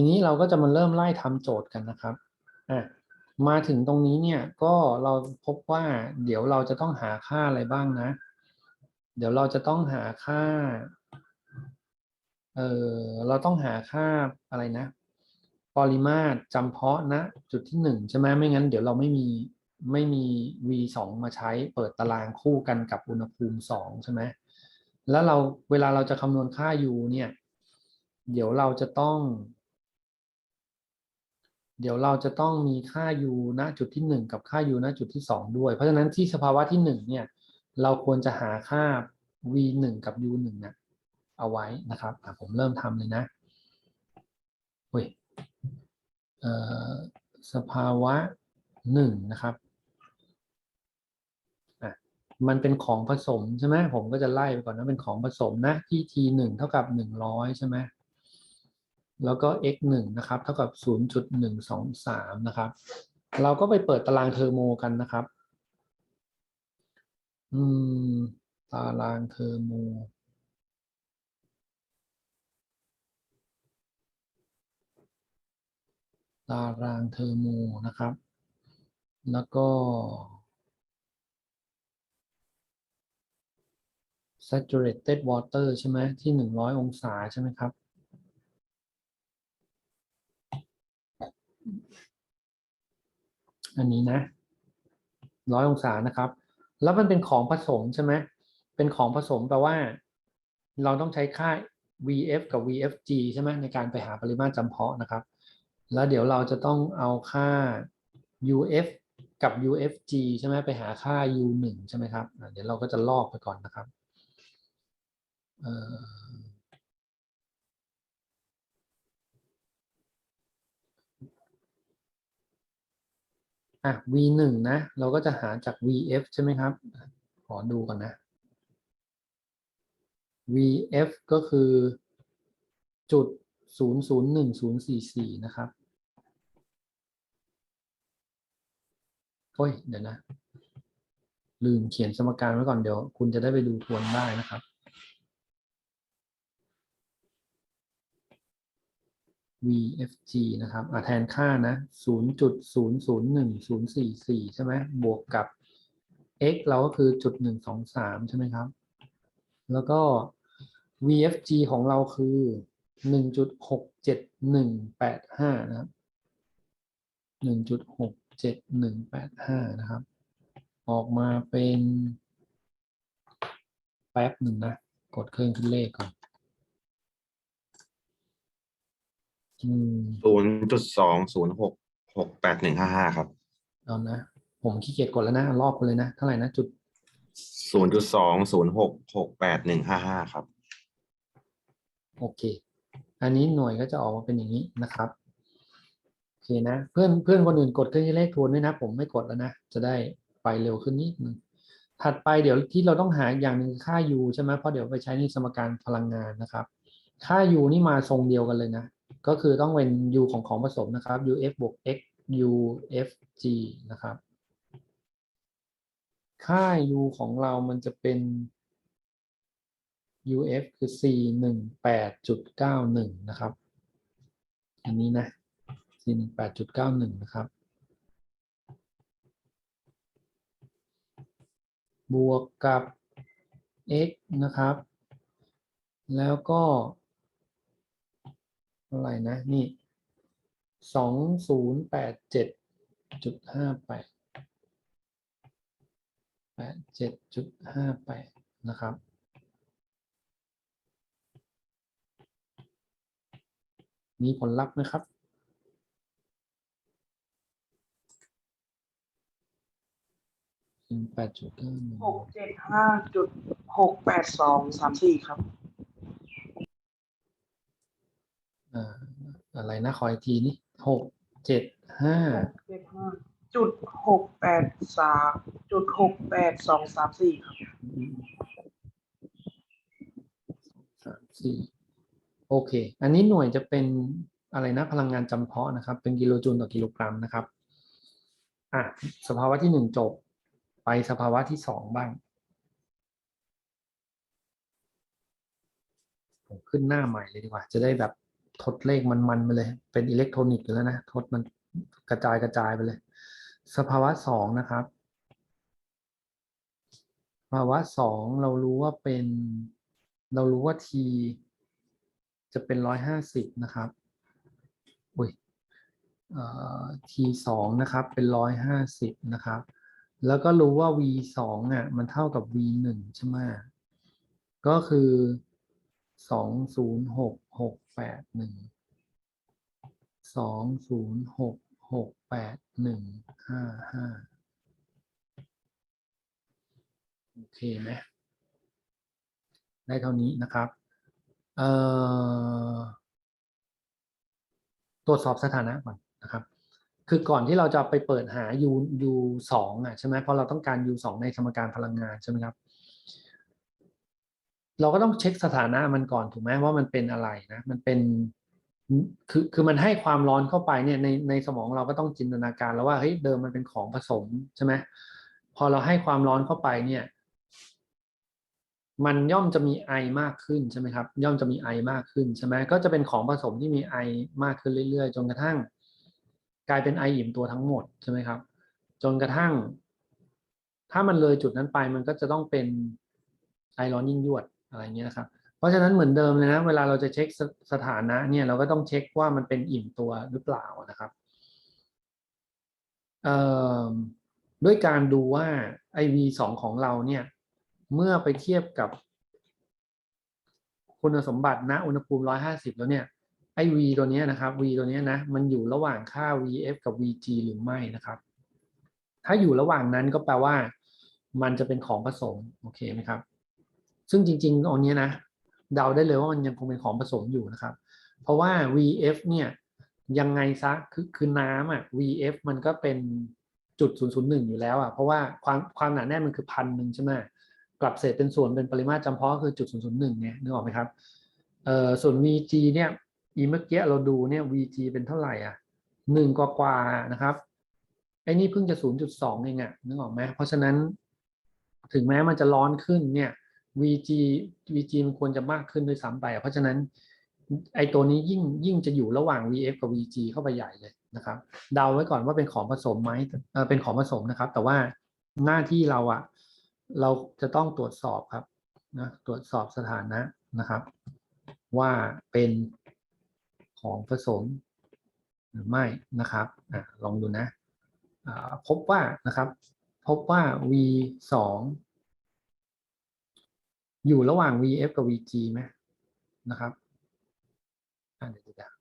ทีนี้เราก็จะมาเริ่มไล่ทำโจทย์กันนะครับอะมาถึงตรงนี้เนี่ยก็เราพบว่าเดี๋ยวเราจะต้องหาค่าอะไรบ้างนะ เดี๋ยวเราจะต้องหาค่าเออเราต้องหาค่าอะไรนะ ปริมาตรจำเพาะณจุดที่หนึ่งใช่ไหมไม่งั้น เดี๋ยวเราไม่มีไม่มี v สองมาใช้เปิดตารางคู่กันกับอุณหภูมิสองใช่ไหมแล้วเราเวลาเราจะคำนวณค่า u เนี่ย เดี๋ยวเราจะต้อง เดี๋ยวเราจะต้องมีค่า u ณจุดที่หนึ่งกับค่า u ณจุดที่สองด้วย เพราะฉะนั้นที่สภาวะที่หนึ่งเนี่ยเราควรจะหาค่า v หนึ่งกับ u หนึ่งเนี่ยเอาไว้นะครับอ่ผมเริ่มทำเลยนะเฮ้ยเออสภาวะหนึ่งนะครับอะมันเป็นของผสมใช่ไหมผมก็จะไล่ไปก่อนนะเป็นของผสมนะที่ t หนึ่งเท่ากับหนึ่งร้อยใช่ไหม แล้วก็ x หนึ่งนะครับ เท่ากับศูนย์จุดหนึ่งสองสามนะครับ เราก็ไปเปิดตารางเทอร์โมกันนะครับ อืม ตารางเทอร์โม ตารางเทอร์โมนะครับ แล้วก็ saturated water ใช่ไหมที่หนึ่งร้อยองศาใช่ไหมครับ อันนี้นะร้อยองศานะครับ แล้วมันเป็นของผสมใช่ไหมเป็นของผสมแปลว่า เราต้องใช้ค่า VF กับ VFG ใช่ไหมในการไปหาปริมาตรจำเพาะนะครับ แล้วเดี๋ยวเราจะต้องเอาค่า UF กับ UFG ใช่ไหมไปหาค่า U1 ใช่ไหมครับ เดี๋ยวเราก็จะลอกไปก่อนนะครับเอ่อ อะ V1 นะ เราก็จะหาจาก VF ใช่ไหมครับ ขอดูก่อนนะ VF ก็คือจุดศูนย์ศูนย์หนึ่งศูนย์สี่สี่นะครับ โอ้ย เดี๋ยวนะ ลืมเขียนสมการไว้ก่อนเดี๋ยว คุณจะได้ไปดูทวนได้นะครับ VFG นะครับอะแทนค่านะ 0.001044 ใช่ไหมบวกกับ x เราก็คือจุด123 ใช่ไหมครับ แล้วก็ VFG ของเราคือ 1.67185 นะครับ 1.67185 นะครับ ออกมาเป็น แป๊บหนึ่งนะ กดเครื่องคิดเลขก่อน อืมศูนย์จุดสองศูนย์หกหกแปดหนึ่งห้าห้าครับเอานะ ผมขี้เกียจกดแล้วนะเอารอบกันเลยนะ เท่าไหร่นะ จุดศูนย์จุดสองศูนย์หกหกแปดหนึ่งห้าห้าครับ โอเค อันนี้หน่วยก็จะออกมาเป็นอย่างนี้นะครับ โอเคนะ เพื่อนเพื่อนคนอื่นกดเครื่องคิดเลขทวนด้วยนะ ผมไม่กดแล้วนะ จะได้ไปเร็วขึ้นนิดนึง ถัดไปเดี๋ยวที่เราต้องหาอีกอย่างหนึ่งคือค่า u ใช่ไหมเพราะเดี๋ยวไปใช้ในสมการพลังงานนะครับ ค่า u นี่มาทรงเดียวกันเลยนะ ก็คือต้องเป็น u ของของผสมนะครับ uf บวก x ufg นะครับ ค่า u ของเรามันจะเป็น uf คือ4 1 8 9 1นะครับ อันนี้นะ4 1 8 9 1นะครับ บวกกับ x นะครับ แล้วก็ อะไรนะ นี่สองศูนย์แปดเจ็ดจุดห้าแปดแปดเจ็ดจุดห้าแปดนะครับมีผลลัพธ์ไหมครับแปดจุดหกเจ็ดห้าจุดหกแปดสองสามสี่ครับ อ่า อะไรนะขออีกทีนี่หกเจ็ดห้าเจ็ดห้าจุดหกแปดสามจุดหกแปดสองสามสี่ครับสามสี่โอเค อันนี้หน่วยจะเป็นอะไรนะพลังงานจำเพาะนะครับ เป็นกิโลจูลต่อกิโลกรัมนะครับอะสภาวะที่หนึ่งจบ ไปสภาวะที่สองบ้างผมขึ้นหน้าใหม่เลยดีกว่า จะได้แบบ ทดเลขมันๆไปเลย เป็นอิเล็กทรอนิกส์อยู่แล้วนะ ทดมันกระจายกระจายไปเลย สภาวะสองนะครับภาวะสองเรารู้ว่าเป็น เรารู้ว่า t จะเป็นร้อยห้าสิบนะครับอุ้ยเอ่อ t สองนะครับ เป็นร้อยห้าสิบนะครับ แล้วก็รู้ว่า v สองอะ มันเท่ากับ v หนึ่งใช่ไหมก็คือ สองศูนย์หกหกแปดหนึ่งสองศูนย์หกหกแปดหนึ่งห้าห้าโอเคไหมได้เท่านี้นะครับเอ่อตรวจสอบสถานะก่อนนะครับ คือก่อนที่เราจะไปเปิดหา u u สองอะใช่ไหมเพราะเราต้องการ u สองในสมการพลังงานใช่ไหมครับ เราก็ต้องเช็คสถานะมันก่อนถูกไหมว่ามันเป็นอะไรนะมันเป็นคือคือมันให้ความร้อนเข้าไปเนี่ยในในสมองเราก็ต้องจินตนาการแล้วว่าเฮ้ยเดิมมันเป็นของผสมใช่ไหมพอเราให้ความร้อนเข้าไปเนี่ย มันย่อมจะมีไอมากขึ้นใช่ไหมครับ ย่อมจะมีไอมากขึ้นใช่ไหมก็จะเป็นของผสมที่มีไอมากขึ้นเรื่อยๆ จนกระทั่ง กลายเป็นไออิ่มตัวทั้งหมดใช่ไหมครับ จนกระทั่ง ถ้ามันเลยจุดนั้นไปมันก็จะต้องเป็นไอร้อนยิ่งยวด อะไรเงี้ยนะครับเพราะฉะนั้นเหมือนเดิมเลยนะเวลาเราจะเช็คสสถานะเนี่ยเราก็ต้องเช็คว่ามันเป็นอิ่มตัวหรือเปล่านะครับด้วยการดูว่าไอ V2 ของเราเนี่ย เมื่อไปเทียบกับคุณสมบัติณอุณหภูมิ 150 แล้วเนี่ยไอ V ตัวนี้นะครับ V ตัวนี้นะมันอยู่ระหว่างค่า VF กับ VG หรือไม่นะครับ ถ้าอยู่ระหว่างนั้นก็แปลว่า มันจะเป็นของผสมโอเคไหมครับ ซึ่งจริงๆตอนนี้นะเดาได้เลยว่ามันยังคงเป็นของผสมอยู่นะครับ เพราะว่า VF เนี่ยยังไงซะคือคือน้ำอะ VF มันก็เป็นจุด001 อยู่แล้วอะเพราะว่าความความหนาแน่นมันคือพันหนึ่งใช่ไหมกลับเศษเป็นส่วนเป็นปริมาตรจำเพาะคือจุด001เนี่ยนึกออกไหมครับเอ่อส่วน VG เนี่ยอีเมื่อกี้เราดูเนี่ย VG เป็นเท่าไหร่อะหนึ่งกว่ากว่านะครับไอ้นี่เพิ่งจะ 0.2 เองอะนึกออกไหมเพราะฉะนั้นถึงแม้มันจะร้อนขึ้นเนี่ย VG VG มันควรจะมากขึ้นด้วยซ้ำไป เพราะฉะนั้นไอตัวนี้ยิ่งยิ่งจะอยู่ระหว่าง VF กับ VG เข้าไปใหญ่เลยนะครับเดาไว้ก่อนว่าเป็นของผสมไหมเป็นของผสมนะครับ แต่ว่าหน้าที่เราอะเราจะต้องตรวจสอบครับนะตรวจสอบสถานะนะครับ ว่าเป็นของผสมหรือไม่นะครับอลองดูนะพบว่านะครับ พบว่า V ส อยู่ระหว่าง VF กับ VG ไหมนะครับอะเดี๋ยวเดี๋ยว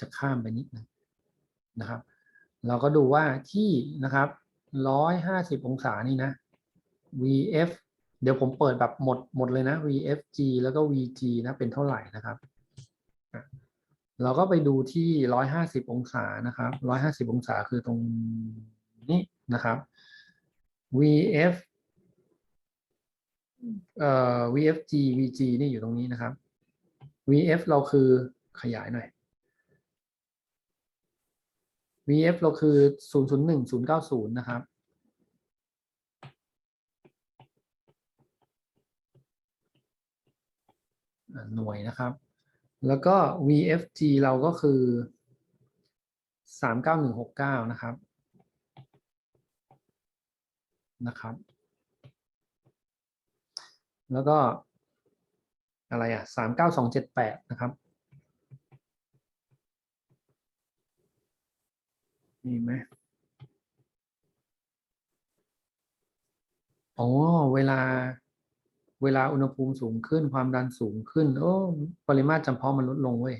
จะข้ามไปนิดนึงนะครับ เราก็ดูว่าที่นะครับร้อยห้าสิบองศานี่นะ VF เดี๋ยวผมเปิดแบบหมดหมดเลยนะ VFG แล้วก็ VG นะเป็นเท่าไหร่นะครับ เราก็ไปดูที่ร้อยห้าสิบองศานะครับร้อยห้าสิบองศาคือตรงนี้นะครับ VF เอ่อ VFG VG นี่อยู่ตรงนี้นะครับ VF เราคือขยายหน่อย VF เราคือ 001 090 นะครับ หน่วยนะครับ แล้วก็ VFG เราก็คือ 39169 นะครับ นะครับ แล้วก็อะไรอะ39278นะครับ มีไหมอ๋อ เวลา เวลาอุณหภูมิสูงขึ้น ความดันสูงขึ้น โอ้ ปริมาตรจำเพาะมันลดลงเว้ย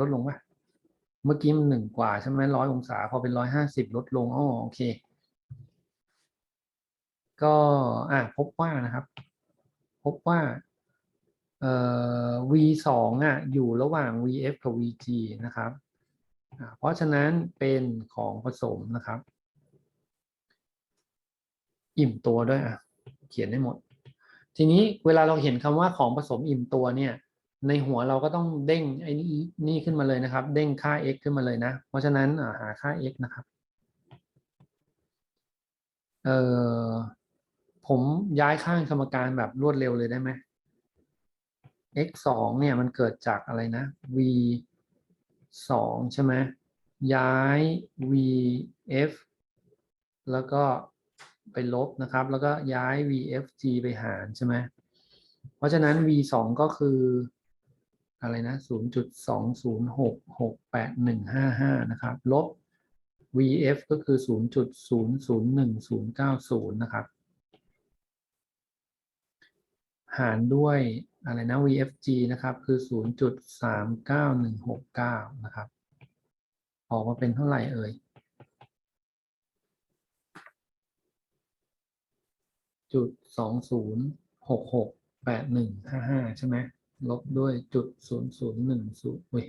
ลดลงปะเมื่อกี้มันหนึ่งกว่าใช่ไหมร้อยองศา พอเป็นร้อยห้าสิบลดลงอ๋อโอเค ก็ อะ พบว่านะครับ บว่าเอ่อ V สองอะอยู่ระหว่าง VF กับ VG นะครับเพราะฉะนั้นเป็นของผสมนะครับ อิ่มตัวด้วยอะเขียนได้หมด ทีนี้เวลาเราเห็นคำว่าของผสมอิ่มตัวเนี่ย ในหัวเราก็ต้องเด้งไอ้นี่นี่ขึ้นมาเลยนะครับ เด้งค่า x ขึ้นมาเลยนะ เพราะฉะนั้นหาค่า x นะครับ เอ่อ ผมย้ายข้างสมการแบบรวดเร็วเลยได้ไหม x สองเนี่ยมันเกิดจากอะไรนะ v สองใช่ไหมย้าย vf แล้วก็ไปลบนะครับ แล้วก็ย้าย vfg ไปหารใช่ไหมเพราะฉะนั้น v สองก็คืออะไรนะศูนย์จุดสองศูนย์หกหกแปดหนึ่งห้าห้านะครับ ลบ vf ก็คือศูนย์จุดศูนย์ศูนย์หนึ่งศูนย์เก้าศูนย์นะครับ หารด้วยอะไรนะ VFG นะครับ คือ 0.39169 นะครับ ออกมาเป็นเท่าไหร่เอ่ยจุดสองศูนย์หกหกแปดหนึ่งห้าห้าใช่ไหมลบด้วยจุดศูนย์ศูนย์หนึ่งศูนย์เว้ย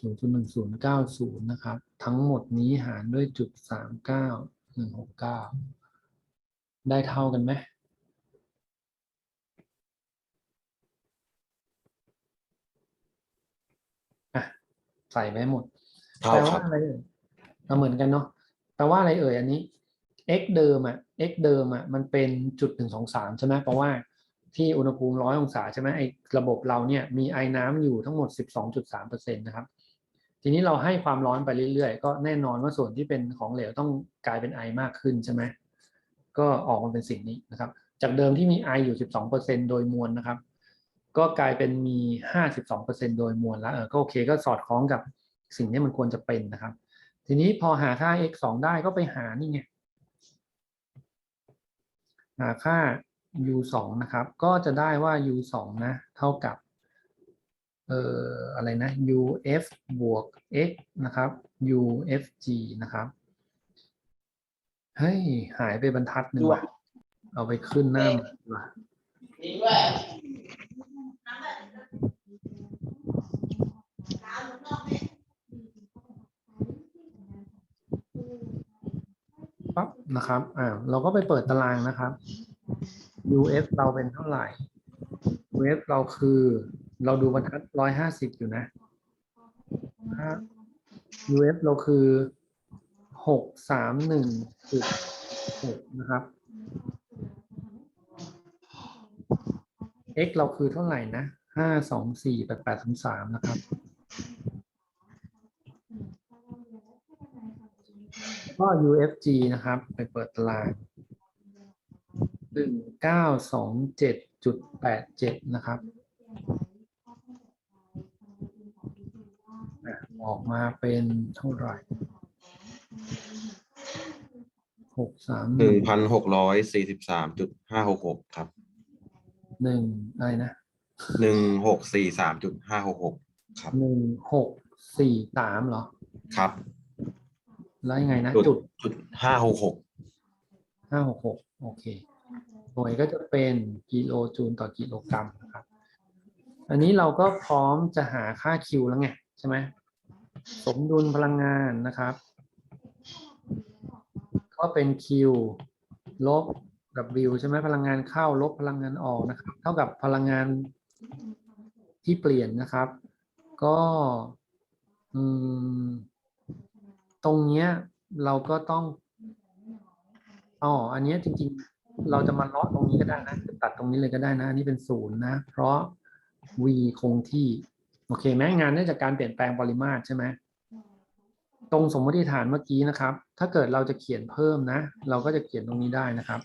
ศูนย์ศูนย์หนึ่งศูนย์เก้าศูนย์นะครับ ทั้งหมดนี้หารด้วยจุดสามเก้าหนึ่งหกเก้าได้เท่ากันไหม อะ ใส่ไปให้หมดเท่าแปลครัว่าบอะไรเอ่ยเอาเหมือนกันเนาะแปลว่าอะไรเอ่ยอันนี้ x เดิมอะ x เดิมอะมันเป็นจุดหนึ่งสองสามใช่ไหมเพราะว่าที่อุณหภูมิร้อยองศาใช่ไหมไอระบบเราเนี่ยมีไอน้ำอยู่ทั้งหมดสิบสองจุดสามเปอร์เซ็นต์นะครับ ทีนี้เราให้ความร้อนไปเรื่อยๆ ก็แน่นอนว่าส่วนที่เป็นของเหลวต้องกลายเป็นไอมากขึ้นใช่ไหมก็ออกมาเป็นสิ่งนี้นะครับ จากเดิมที่มีไออยู่สิบสองเปอร์เซ็นโดยมวลนะครับ ก็กลายเป็นมี 52%โดยมวลแล้วเออก็โอเคก็สอดคล้องกับสิ่งที่มันควรจะเป็นนะครับ ทีนี้พอหาค่า x 2ได้ก็ไปหานี่ไงหาค่า u 2นะครับ ก็จะได้ว่า u 2นะ เท่ากับ เอ่ออะไรนะ uf บวก x นะครับ ufg นะครับเฮ้ยหายไปบรรทัดหนึ่งว่ะเอาไปขึ้นหน้ามันดีกว่า ปั๊บนะครับ อ่า เราก็ไปเปิดตารางนะครับ UF เราเป็นเท่าไหร่ UF เราคือ เราดูบรรทัดร้อยห้าสิบอยู่นะ UF เราคือหกสามหนึ่งจุดหกนะครับ x เราคือเท่าไหร่นะห้าสองสี่แปดแปดสามสามนะครับ ก็ UFG นะครับ ไปเปิดตารางหนึ่งเก้าสองเจ็ดจุดแปดเจ็ดนะครับออกมาเป็นเท่าไหร่หกสามหนึ่งพันหกร้อยสี่สิบสามจุดห้าหกหกครับ หนึ่งอะไรนะหนึ่งหกสี่สามจุดห้าหกหกครับหนึ่งหกสี่สามเหรอ ครับ แล้วยังไงนะ จุจุดดจุดห้าหกหกห้าหกหกโอเคหน่วยก็จะเป็นกิโลจูลต่อกิโลกรัมนะครับ อันนี้เราก็พร้อมจะหาค่า Q แล้วไง ใช่ไหมสมดุลพลังงานนะครับ ก็เป็น Q ลบ W ใช่ไหมพลังงานเข้าลบพลังงานออกนะครับ เท่ากับพลังงานที่เปลี่ยนนะครับ ก็ตรงเนี้ยเราก็ต้องอ๋ออันนี้จริง ๆ เราจะมาเลาะตรงนี้ก็ได้นะตัดตรงนี้เลยก็ได้นะ อันนี้เป็นศูนย์นะ เพราะ v คงที่ โอเคไหมงานนื่องจากการเปลี่ยนแปลงปริมาตรใช่ไหมตรงสมมติฐานเมื่อกี้นะครับ ถ้าเกิดเราจะเขียนเพิ่มนะ เราก็จะเขียนตรงนี้ได้นะครับ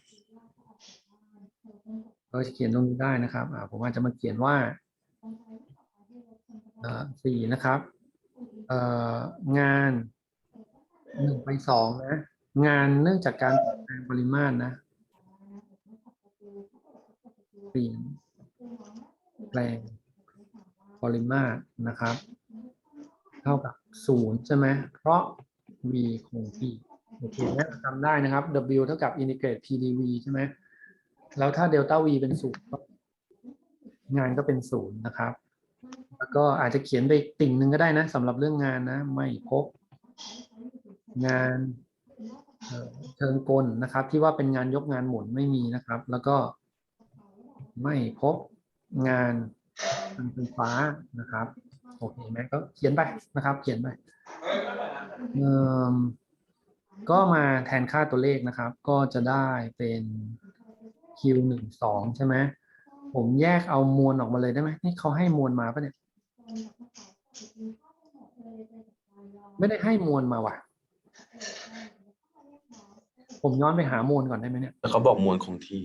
เราจะเขียนตรงนี้ได้นะครับผมอาจจะมาเขียนว่าสี่นะครับงานหนึ่งไปสองนะ งานเนื่องจากการเปลี่ยนแปลงปริมาตรนะเปลี่ยนแปลงปริมาตรนะครับ เท่ากับศูนย์ใช่ไหมเพราะ v คงที่โอเคนะจำได้นะครับ w เท่ากับ integrate pdv ใช่ไหม แล้วถ้าเดลต้า v เป็นศูนย์งานก็เป็นศูนย์นะครับ แล้วก็อาจจะเขียนไปติ่งหนึ่งก็ได้นะสำหรับเรื่องงานนะ ไม่พบ งานเชิงกลนะครับ ที่ว่าเป็นงานยกงานหมุนไม่มีนะครับ แล้วก็ไม่พบงานทางไฟฟ้านะครับโอเคไหมก็เขียนไปนะครับ เขียนไปเอ่มก็มาแทนค่าตัวเลขนะครับ ก็จะได้เป็น Q หนึ่งสองใช่ไหมผมแยกเอามวลออกมาเลยได้ไหมนี่เขาให้มวลมาปะเนี่ย ไม่ได้ให้มวลมาว่ะ ผมย้อนไปหามวลก่อนได้ไหมเนี่ย แล้วเขาบอกมวลคงที่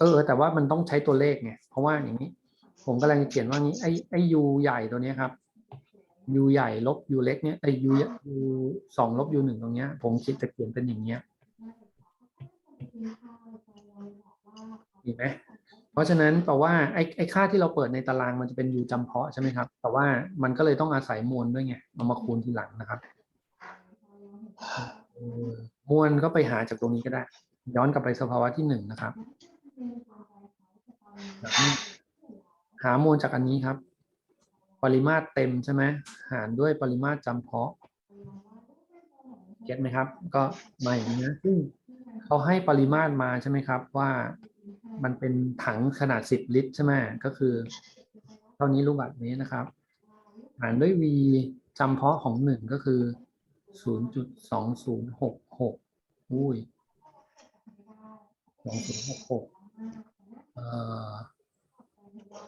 เออ แต่ว่ามันต้องใช้ตัวเลขไง เพราะว่าอย่างนี้ ผมกำลังจะเขียนว่างี้ไอ้ไอ้ u ใหญ่ตัวเนี้ยครับ u ใหญ่ลบ u เล็กเนี้ยไอ้ u u สองลบ u หนึ่งตรงเนี้ย ผมคิดจะเขียนเป็นอย่างเงี้ย เห็นไหมเพราะฉะนั้นแปลว่าไอ้ไอ้ค่าที่เราเปิดในตารางมันจะเป็น u จำเพาะใช่ไหมครับ แต่ว่ามันก็เลยต้องอาศัยมวลด้วยไงเอามาคูณทีหลังนะครับมวลก็ไปหาจากตรงนี้ก็ได้ ย้อนกลับไปสภาวะที่หนึ่งนะครับ หามวลจากอันนี้ครับ ปริมาตรเต็มใช่ไหมหารด้วยปริมาตรจำเพาะเก็ตไหมครับ ก็มาอย่างนี้นะซึ่งเขาให้ปริมาตรมาใช่ไหมครับ ว่า มันเป็นถังขนาด10ลิตรใช่ไหมก็คือ เท่านี้รูปแบบนี้นะครับ หารด้วย v จำเพาะของหนึ่งก็คือ0.2066อุ้ย2066เอ่อ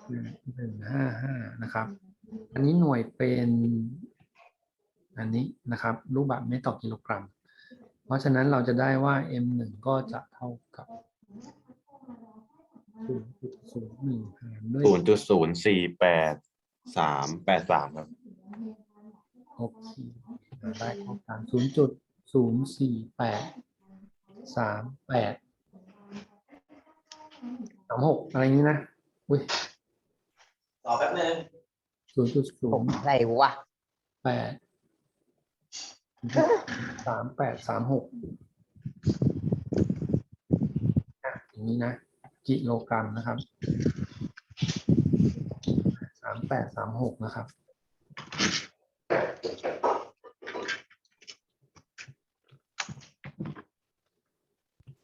หนึ่งหนึ่งห้าห้านะครับ อันนี้หน่วยเป็นอันนี้นะครับ รูปแบบเมตรต่อกิโลกรัม เพราะฉะนั้นเราจะได้ว่า m หนึ่งก็จะเท่ากับ ศูนย์จุดศูนย์หนึ่งหารด้วยศูนย์จุดศูนย์สี่แปดสามแปดสามครับโอเคได้เท่ากันศูนย์จุดศูนย์สี่แปดสามแปดสามหกอะไรอย่างนี้นะอุ้ยรอแป๊บนึงศูนย์จุดศูผมนย์อะไรวะแปดสามแปดสามหกอะอย่างนี้นะ กิโลกรัมนะครับสามแปดสามหกนะครับ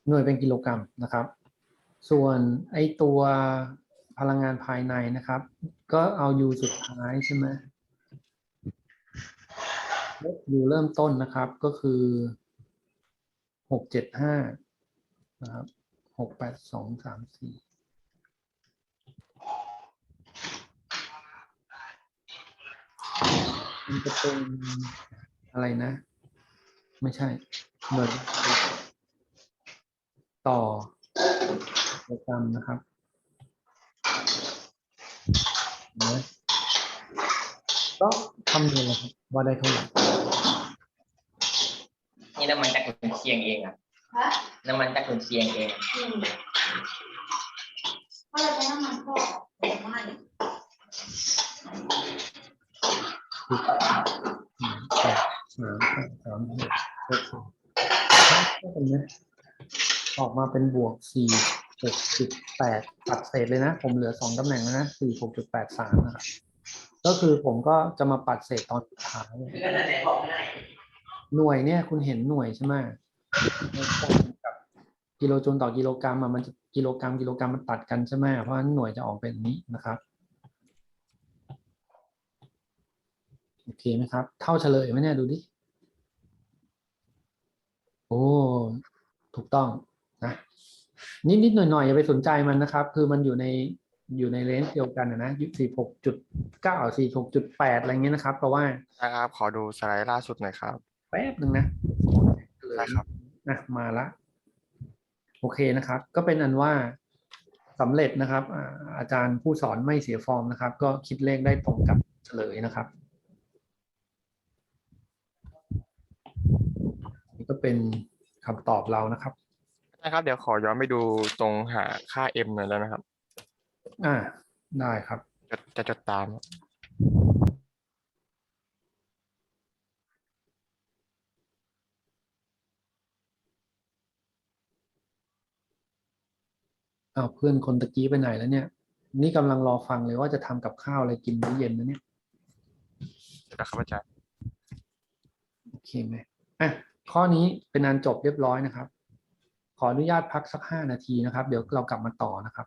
หน่วยเป็นกิโลกรัมนะครับ ส่วนไอตัวพลังงานภายในนะครับ ก็เอาอยู่สุดท้ายใช่ไหมลบอยู่เริ่มต้นนะครับก็คือหกเจ็ดห้านะครับ หกแปดสองสามสี่มันจะเป็นอะไรนะ ไม่ใช่หน่วยต่อกิโลกรมนะครับเนไหมก็คำนวณเลยครับว่าได้เท่าไหร่นี่น้ำมันจากขุนเชียงเองอะ น้ำมันจากขุนเชียงเองอืมเพราะเราใช้น้ำมันพอกแต่ไม่สิบหนึ่งแปดสามแปดสามหกหกสี่ก็เป็นไหมออกมาเป็นบวกสี่หกจุดแปดตัดเศษเลยนะ ผมเหลือสองตำแหน่งแล้วนะสี่หกจุดแปดสามนะครับก็คือผมก็จะมาปัดเศษตอนสุดท้ายคือกันไหนบอกไม่ได้หน่วยเนี่ย คุณเห็นหน่วยใช่ไหม กับกิโลจูลต่อกิโลกรัมอะมันจะกิโลกรัมกิโลกรัมมันตัดกันใช่ไหมเพราะฉะนั้นหน่วยจะออกเป็นอย่างนี้นะครับโอเคไหมครับ เท่าเฉลยไหมเนี่ยดูดิโอ้ถูกต้องนะนิดนิดๆหน่อยหน่อยๆอย่าไปสนใจมันนะครับ คือมันอยู่ในอยู่ในเลนส์เดียวกันนะนะสี่หกจุดเก้าสี่หกจุดแปดอะไรเงี้ยนะครับเพราะว่านะครับ ขอดูสไลด์ล่าสุดหน่อยครับ แป๊บหนึ่งนะได้ครับ อะมาละ โอเคนะครับ ก็เป็นอันว่าสำเร็จนะครับอ่าอาจารย์ผู้สอนไม่เสียฟอร์มนะครับ ก็คิดเลขได้ตรงกับเฉลยนะครับนี่ก็เป็นคำตอบเรานะครับนะครับ เดี๋ยวขอย้อนไปดูตรงหาค่า m หน่อยแล้วนะครับ อ่าได้ครับ จะจะจดตาม อ้าวเพื่อนคนตะกี้ไปไหนแล้วเนี่ย นี่กำลังรอฟังเลยว่าจะทำกับข้าวอะไรกินมื้อเย็นนะเนี่ยเสร็จแล้วครับอาจารย์โอเคไหมอะข้อนี้เป็นอันจบเรียบร้อยนะครับ ขออนุญาตพักสักห้านาทีนะครับ เดี๋ยวเรากลับมาต่อนะครับ